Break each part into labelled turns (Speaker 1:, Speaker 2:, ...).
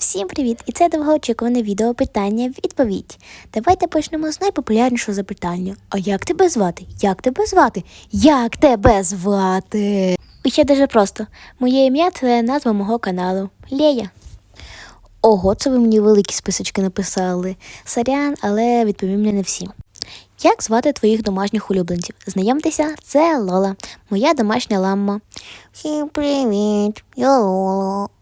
Speaker 1: Всім привіт! І це довгоочікуване відео питання відповідь. Давайте почнемо з найпопулярнішого запитання. А як тебе звати? Як тебе звати? Як тебе звати? Ще дуже просто. Моє ім'я це назва мого каналу Лея. Ого, це ви мені великі списочки написали. Сорян, але відповім не всі. Як звати твоїх домашніх улюбленців? Знайомтеся, це Лола, моя домашня ламма. Всім привіт, я Лола.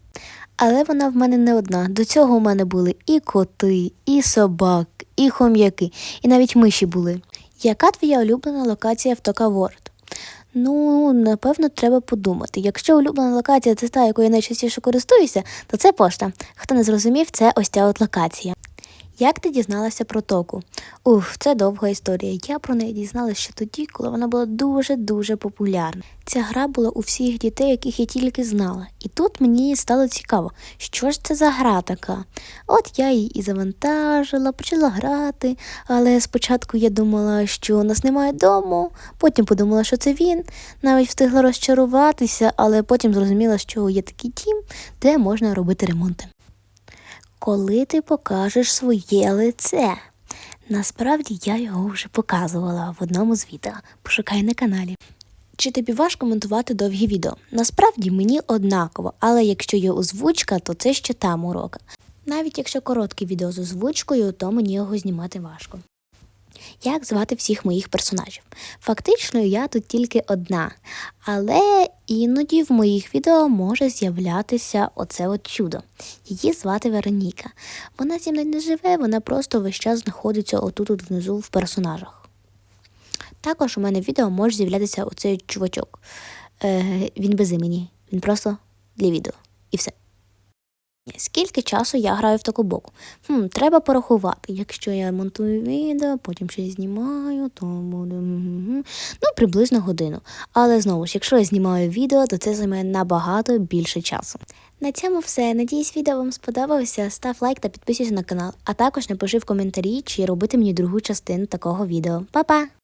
Speaker 1: Але вона в мене не одна. До цього у мене були і коти, і собак, і хом'яки, і навіть миші були. Яка твоя улюблена локація в Токаворд? Ну, напевно, треба подумати. Якщо улюблена локація це та, якою я найчастіше користуюся, то це пошта. Хто не зрозумів, це ось ця от локація. Як ти дізналася про току? Уф, це довга історія. Я про неї дізналася ще тоді, коли вона була дуже-дуже популярна. Ця гра була у всіх дітей, яких я тільки знала. І тут мені стало цікаво, що ж це за гра така. От я її і завантажила, почала грати, але спочатку я думала, що нас немає дому, потім подумала, що це він. Навіть встигла розчаруватися, але потім зрозуміла, що є такий дім, де можна робити ремонти коли ти покажеш своє лице. Насправді я його вже показувала в одному з відео. Пошукай на каналі. Чи тобі важко монтувати довгі відео? Насправді мені однаково, але якщо є озвучка, то це ще там урока. Навіть якщо коротке відео з озвучкою, то мені його знімати важко. Як звати всіх моїх персонажів? Фактично, я тут тільки одна, але іноді в моїх відео може з'являтися оце от чудо. Її звати Вероніка. Вона зі мною не живе, вона просто весь час знаходиться отут от внизу в персонажах. Також у мене в відео може з'являтися оцей чувачок. Е, він без імені, він просто для відео. І все. Скільки часу я граю в таку боку? Хм, треба порахувати. Якщо я монтую відео, потім щось знімаю, то буде ну, приблизно годину. Але знову ж, якщо я знімаю відео, то це займе набагато більше часу. На цьому все. Надіюсь, відео вам сподобалося. Став лайк та підписуйся на канал, а також напиши в коментарі, чи робити мені другу частину такого відео. Па-па!